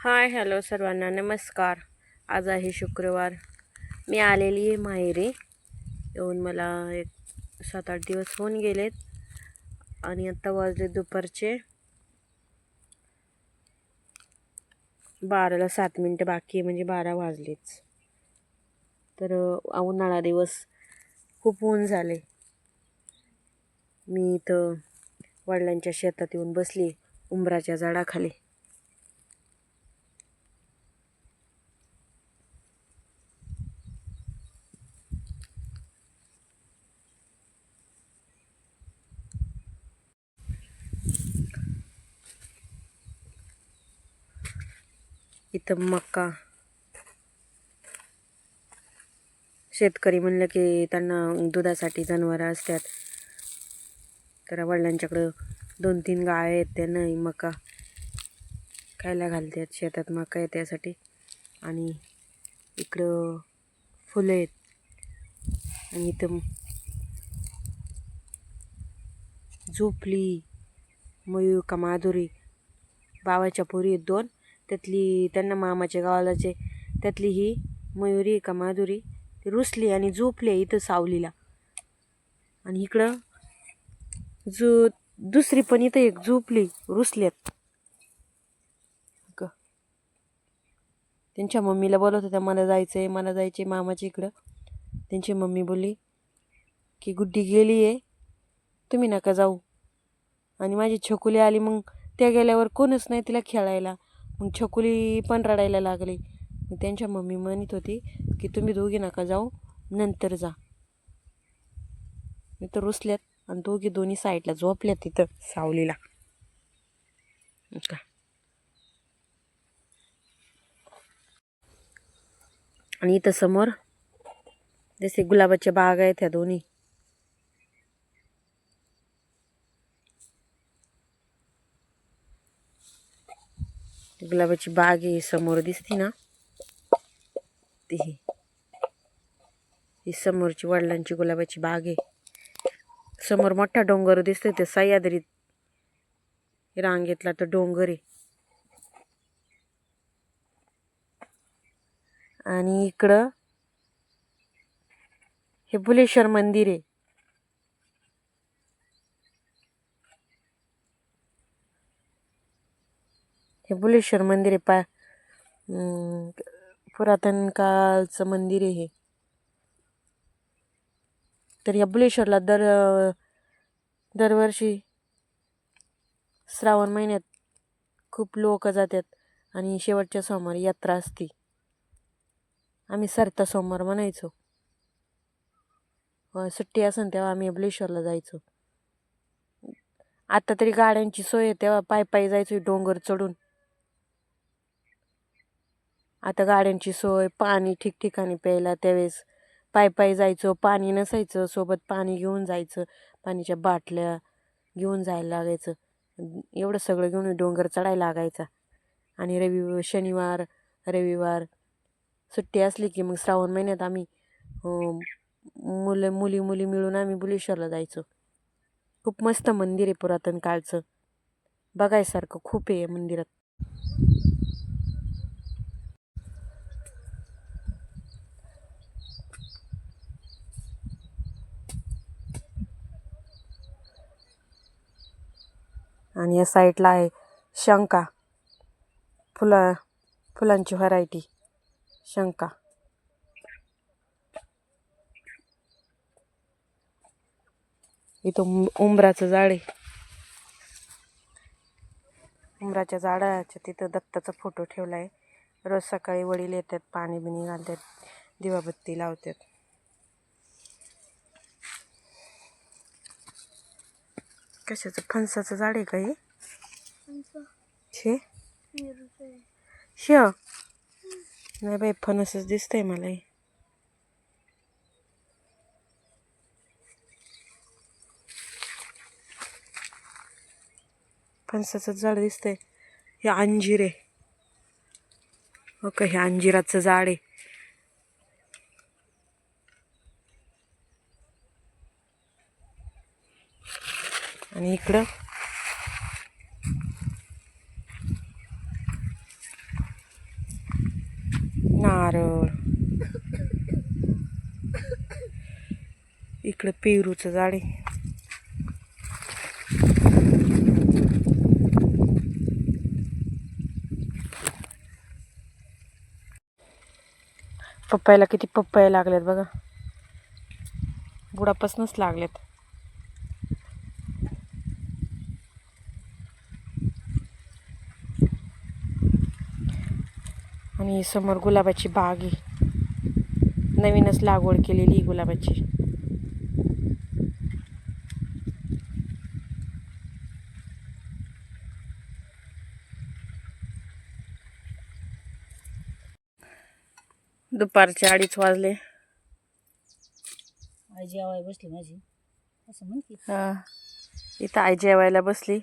Hi hello सर्वांना नमस्कार. आज आहे शुक्रवार. मी आलेली आहे माहेरी. येऊन मला एक सात आठ दिवस होऊन गेलेत. आणि आत्ता वाजले दुपारचे बाराला सात मिनटं बाकी आहे म्हणजे बारा वाजलेच. तर उन्हाळा दिवस खूप ऊन झाले. मी इथं वडिलांच्या शेतात येऊन बसली उंबराच्या झाडाखाली. इथं मका. शेतकरी म्हणलं की त्यांना दुधासाठी जनावरं असतात. तर वडिलांच्याकडं दोन तीन गाय आहेत त्यांना मका खायला घालतात. शेतात मका आहे त्यासाठी. आणि इकडं फुलं आहेत. आणि इथं झोपली मयूर का माधुरी बावाच्या पोरी आहेत दोन. त्यातली त्यांना मामाच्या गावालाचे त्यातली ही मयुरी का माधुरी ती रुसली आणि झोपली आहे इथं सावलीला. आणि इकडं जो दुसरी पण इथं एक झोपली रुसल्यात त्यांच्या मम्मीला बोलत होत्या मला जायचं आहे मला जायचं आहे मामाच्या इकडं. त्यांची मम्मी बोलली की गुड्डी गेली आहे तुम्ही नका जाऊ. आणि माझी छकुली आली मग त्या गेल्यावर कोणच नाही तिला खेळायला. मग छकुली पण रडायला लागली. मग त्यांच्या मम्मी म्हणत होती की तुम्ही दोघी नका जाऊ नंतर जा. मी तर रुसल्यात आणि दोघी दोन्ही साईडला झोपल्यात तिथं सावलीला. का? आणि इथं समोर जसे गुलाबाच्या बाग आहेत ह्या दोन्ही. गुलाबाची बाग आहे समोर दिसते ना? ती. ही ही समोरची वडिलांची गुलाबाची बाग आहे. समोर मोठा डोंगर दिसतोय ते सह्याद्रीत रांगेतला तर डोंगर आहे. आणि इकडं हे बुलेश्वर मंदिर आहे. हे बुलेश्वर मंदिर आहे पा पुरातन काळचं मंदिर आहे हे. तर या बुलेश्वरला दर दरवर्षी श्रावण महिन्यात खूप लोक जातात आणि शेवटच्या सोमवारी यात्रा असते. आम्ही सरता सोमवार म्हणायचो. सुट्टी असेल तेव्हा आम्ही बुलेश्वरला जायचो. आता तरी गाड्यांची सोय आहे तेव्हा पायी पायी जायचो डोंगर चढून. आता गाड्यांची सोय पाणी ठिकठिकाणी प्यायला त्यावेळेस पायी पायी जायचो पाणी नसायचं सोबत पाणी घेऊन जायचं पाण्याच्या बाटल्या घेऊन जायला लागायचं. एवढं सगळं घेऊन डोंगर चढायला लागायचा. आणि रवि शनिवार रविवार सुट्टी असली की मग श्रावण महिन्यात आम्ही हो, मुलं मुली मुली मिळून आम्ही बुलेश्वरला जायचो. खूप मस्त मंदिर आहे पुरातन काळचं. बघायसारखं खूप आहे मंदिरात. आणि या साईडला आहे शंका. फुलं फुलांची व्हरायटी. शंका. इथं उं- उंबराचं झाड आहे. उंबराच्या झाडाच्या तिथं दत्ताचा फोटो ठेवला आहे रोज सकाळी वडील येतात पाणी बिणी घालतात दिवाबत्ती लावतात. कशाचं? फणसाचं झाड आहे का हे? शे नाही बाई फणसच दिसतंय मला हे. फणसाचं झाड दिसतंय. हे अंजीर आहे. हो का हे अंजिराचं झाड आहे. आणि इकडं. नारळ. इकडं पेरूचं झाड आहे. पप्पायला किती पप्पाय लागल्यात बघा. बुडापासूनच लागल्यात. आणि समोर गुलाबाची बाग आहे. नवीनच लागवड केलेली गुलाबाची. दुपारचे अडीच वाजले. आई जेवाय बसली माझी. असं म्हण की हा इथं आई जेवायला बसली.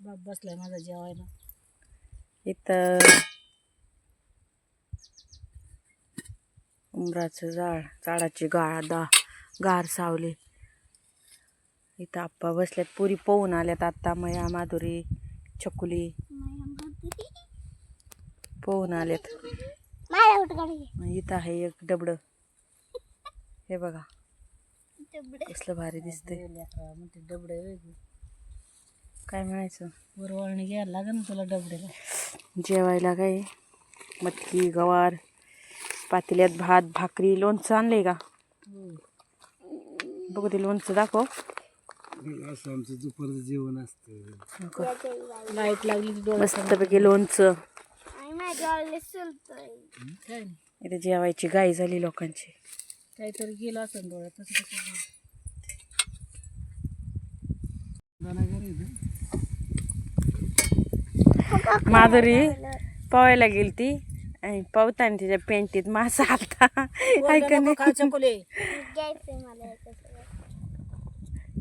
बाप बसलाय माझा जेवायला. इथं उमराचं झाड झाडाची गाळ दा गार सावली. इथं आप्पा बसल्यात पुरी पोहून आल्यात आत्ता मया माधुरी चकुली पोहून आल्यात. इथं आहे एक डबड. हे बघा. कसलं भारी दिसतंय. डबड काय म्हणायचं? वरवळणी घ्यायला लागेल ना तुला डबडेला जेवायला काय? मटकी गवार पातेल्यात भात भाकरी लोणचं आणलंय का? बघू ते लोणचं दाखव. असं आमचं दुपारचं जेवण असतं. लाइट लागली मस्तपैकी लोणचं. इथे जेवायची गाय झाली लोकांची. काहीतरी गेलं असं डोळ्यात माधुरी पवायला गेली ती आणि पवताना तिच्या पेंटीत मासा आलता. ऐका चकोले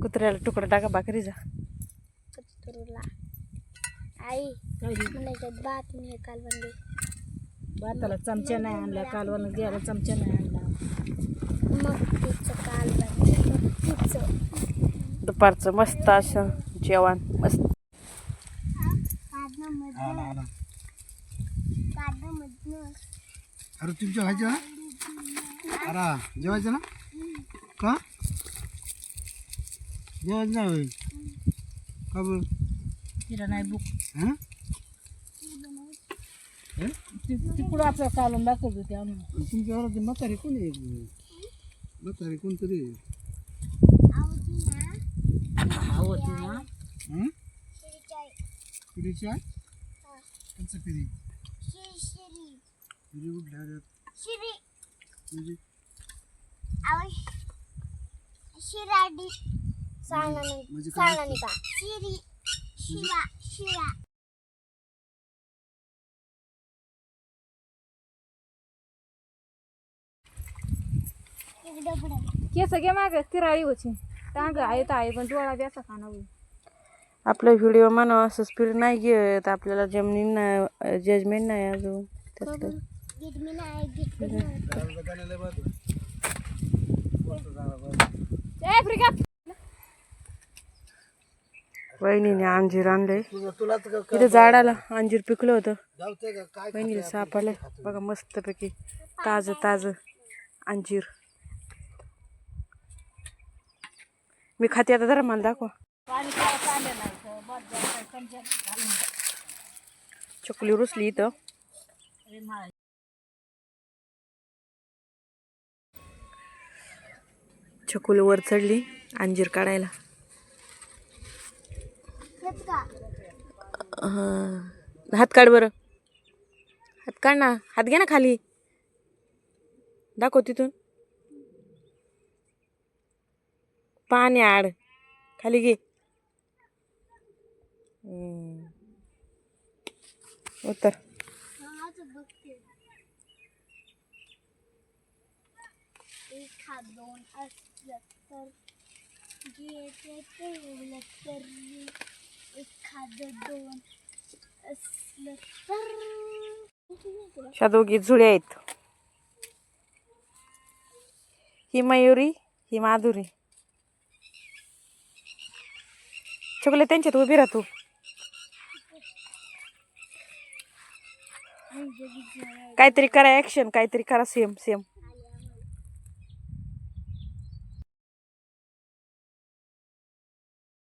कुत्र्याला तुकडा टाका आई काय नाही. म्हणायच्यात बात मी काल बनले भाताला चमचा नाही आणला कालवण घ्यायला चमचा नाही आणला. मग दुपारचं मस्त असं जेवण मस्त. अरे तुमच्या व्हायचं ना अरे जेवायचं ना? का? जेवायचं नाही होय का बरं? तिला नाही बुक हं? हं? तिकडं आपलं कालवण दाखवत होते आणून? तुमच्या घरात म्हातारी कोण आहे? म्हातारी कोणतरी आहे. आवडते ना? हं? पिढीची आहे कोणचं फिरी पिढी उठल्या म्हणजे शिराडी म्हणजे काय? का शिरी शिरा शिरा केस घे माग तिराळी होची टांग आहे तर आहे पण डोळा द्याचा खाना होईल. आपला व्हिडिओ म्हणा असं स्पीड नाही घेत. आपल्याला जमिनी नाही जजमेंट नाही अजून. त्यातलं वहिनीने अंजीर आणले तिथे तुला झाडाला अंजीर पिकलं होतं. वहिनीला सापडलंय. बघा मस्तपैकी ताजं ताजं अंजीर. मी खाते आता जरा मला दाखवा. चकली रुसली इथं. चकुल वर चढली अंजीर काढायला. हात काढ बरं. हात काढ ना. हात घे ना खाली. दाखव तिथून. पाणी आड. खाली घे. उतर. माझं दोन असलं तर तरी दोन असलं तर दोघी जुळ्या आहेत. ही मयुरी ही माधुरी. चकले त्यांच्यात उभी राह काहीतरी करा ऍक्शन काहीतरी करा सेम सेम